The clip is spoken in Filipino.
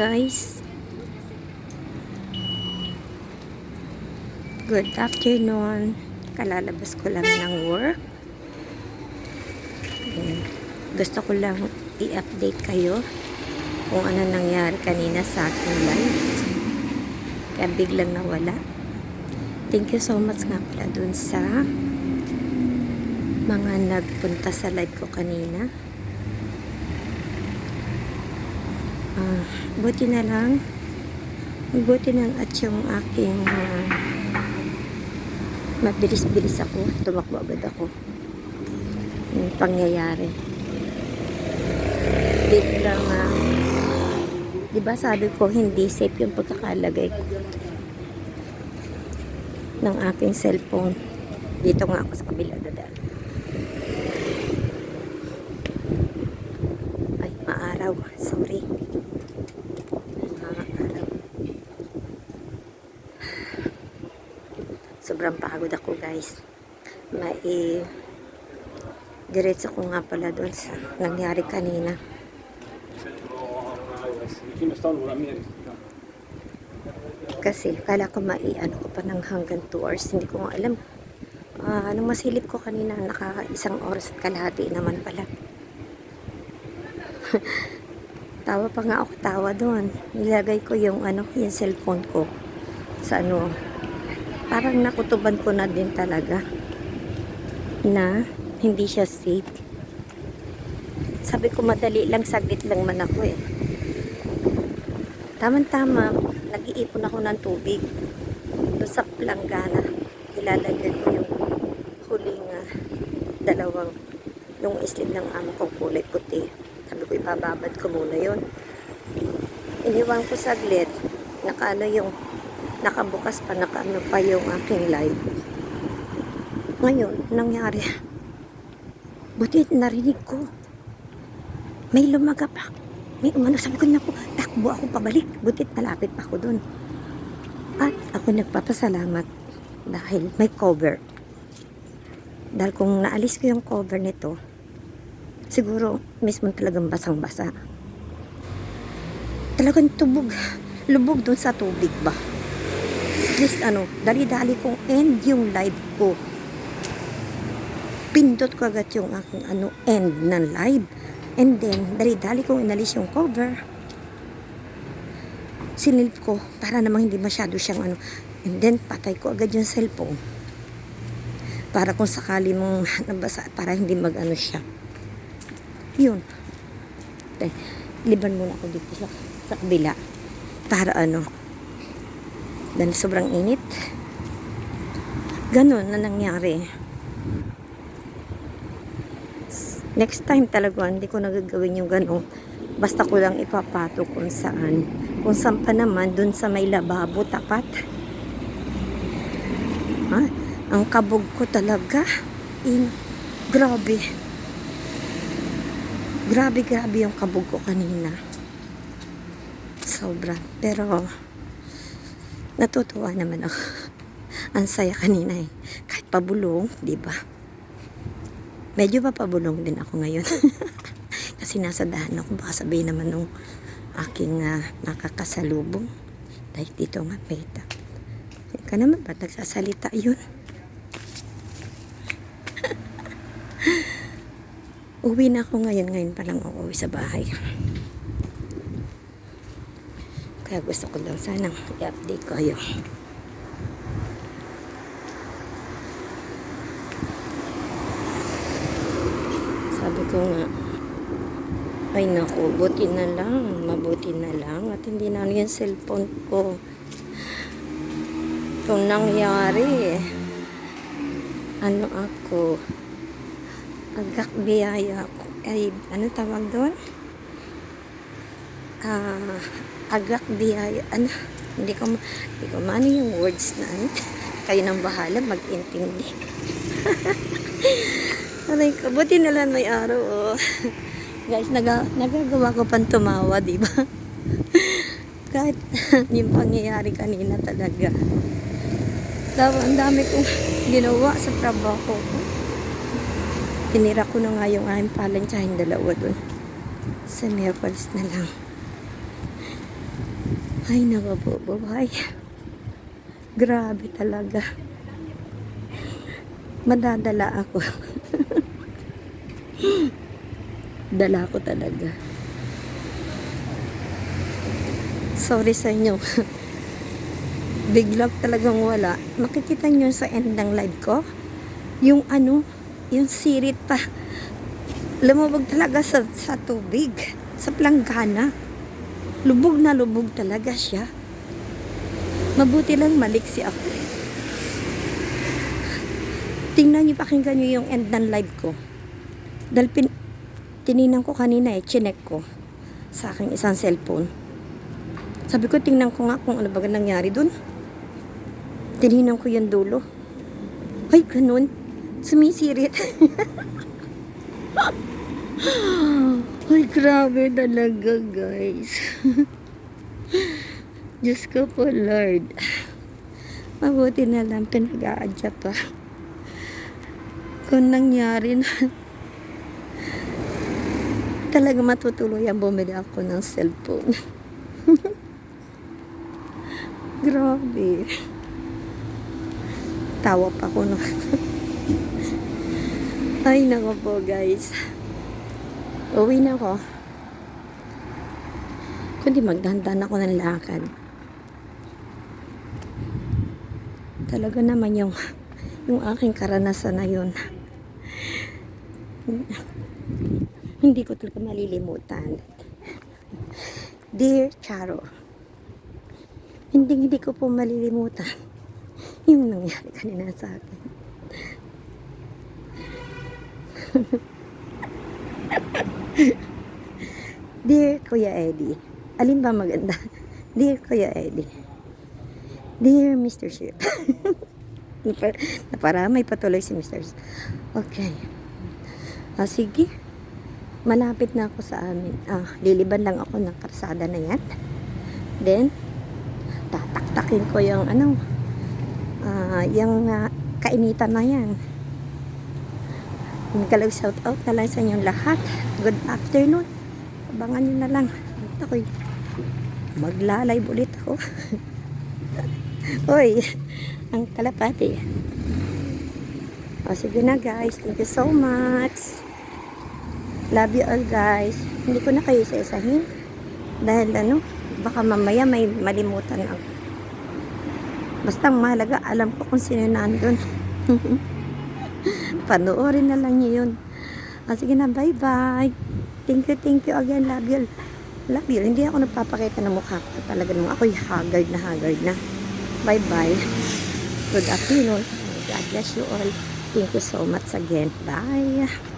guys. Good afternoon. Kalalabas ko lang ng work. Gusto ko lang i-update kayo kung ano nangyari kanina sa aking live. Kaya biglang nawala. Thank you so much nga pala dun sa mga nagpunta sa live ko kanina. Ah, buti na lang. Buti na at yung aking ah, mabilis-bilis ako. Tumakbo agad ako. Yung pangyayari. Biglang ah, di ba sabi ko hindi safe yung pagkakalagay ko ng aking cellphone. Dito nga ako sa kabila dadaan. Ay, maaraw. Sorry. Maaraw. Sobrang pagod ako, guys. Mai diretso ko nga pala doon sa nangyari kanina. Kasi kala ko maiano ko pa ng hanggang 2 hours. Hindi ko alam. Ah, nung masilip ko kanina, naka isang oras at kalahati naman pala. tawa pa nga ako tawa doon. Nilagay ko yung ano, yung cellphone ko sa ano. Parang nakutuban ko na din talaga na hindi siya safe. Sabi ko madali lang, saglit lang man ako eh. Tama-tama, nag-iipon ako ng tubig. Doon sa planggana, ilalagay ko yung huling ah, dalawang yung islip ng amo kong kulay puti. Sabi ko, ibababad ko muna yon. Iniwan ko saglit, nakaano yung, nakabukas pa, nakaano pa yung aking live. Ngayon, nangyari, buti narinig ko, may lumagapak. May umano, sabi ko, naku, takbo ako pabalik. Butit malapit pa ako doon. At ako nagpapasalamat dahil may cover. Dahil kung naalis ko yung cover nito, siguro mismo talagang basang-basa. Talagang tubog, lubog doon sa tubig ba? Least ano, dali-dali kong end yung live ko. Pindot ko agad yung aking ano, end ng live. And then, dali-dali kong inalis yung cover. Sinilip ko para namang hindi masyado siyang ano. And then, patay ko agad yung cellphone. Para kung sakali mong nabasa, para hindi mag-ano siya. Yun. Okay. Liban muna ako dito sa, sa kabila. Para ano. Dahil sobrang init. Ganon na nangyari. Next time talaga, hindi ko nagagawin yung ganong. Basta ko lang ipapato kung saan. Kung saan pa naman, dun sa may lababo tapat. Ha? Ang kabog ko talaga. In, grabe. Grabe, grabe yung kabog ko kanina. Sobra. Pero, natutuwa naman ako. Ang saya kanina eh. Kahit pabulong, di ba? Medyo mapabulong din ako ngayon. Kasi nasa daan ako. Baka sabihin naman nung aking ah, nakakasalubong. Dahil dito nga, peta. Ika naman ba nagsasalita yun? Uwi na ako ngayon. Ngayon pa lang ako uwi sa bahay. Kaya gusto ko lang sanang i-update ko kayo. Sabi ko nga, ay naku, buti na lang, mabuti na lang, at hindi na yung cellphone ko. Kung nangyari, ano ako, agak biyaya ako, ay, ano tawag doon? Ah, agak biyaya, ano, hindi ko, hindi ko maano yung words na, ano, kayo nang bahala, mag-intindi. Aray ko, buti na may araw, oh. Guys, naga, nagagawa ko pang tumawa, di ba? Kahit yung pangyayari kanina talaga. Daw, ang dami kong ginawa sa trabaho ko. Tinira ko na nga yung aking palansyahin dalawa dun. Sa Miracles na lang. Ay, nako po, buhay. Grabe talaga. Madadala ako. Dala ko talaga. Sorry sa inyo. Bigla talagang wala. Makikita nyo sa end ng live ko, yung ano, yung sirit pa. Lumubog talaga sa, sa tubig, sa planggana. Lubog na lubog talaga siya. Mabuti lang maliksi ako. Tingnan niyo, pakinggan niyo yung end ng live ko. Dahil pin, tininan ko kanina eh, chinek ko sa aking isang cellphone. Sabi ko, tingnan ko nga kung ano ba nangyari dun. Tininan ko yung dulo. Ay, ganun. Sumisirit. Ay, grabe talaga, guys. Diyos ko po, Lord. Mabuti na lang pinag-aadya pa. Kung nangyari na, talaga matutuloy ang bumili ako ng cellphone. Grabe. Tawa pa ko no. Ay, nako po guys. Uwi na ako. Kundi magdandan ako ng lakad. Talaga naman yung yung aking karanasan na yun. Hindi ko talaga malilimutan. Dear Charo, hindi hindi ko po malilimutan yung nangyari kanina sa akin. Dear Kuya Eddie, alin ba maganda? Dear Kuya Eddie, Dear Mr. Ship, Napar- naparamay patuloy si Mr. Ship. Okay. Ah, sige. Malapit na ako sa amin. Ah, liliban lang ako ng karsada na yan. Then, tataktakin ko yung ano, ah, yung ah, kainitan na yan. Nagkalaw shout out na lang sa inyong lahat. Good afternoon. Abangan nyo na lang. At ako'y maglalay ulit ako. Hoy, ang kalapati. O sige na guys. Thank you so much. Love you all guys. Hindi ko na kayo isa-isahin. Dahil ano, baka mamaya may malimutan ako. Basta mahalaga, alam ko kung sino nandun. Panoorin na lang niyo yun. O sige na, bye-bye. Thank you, thank you again. Love you. Love you. Hindi ako nagpapakita ng mukha ko. Talaga naman ako'y haggard na haggard na. Bye-bye. Good afternoon. God bless you all. Thank you so much again. Bye.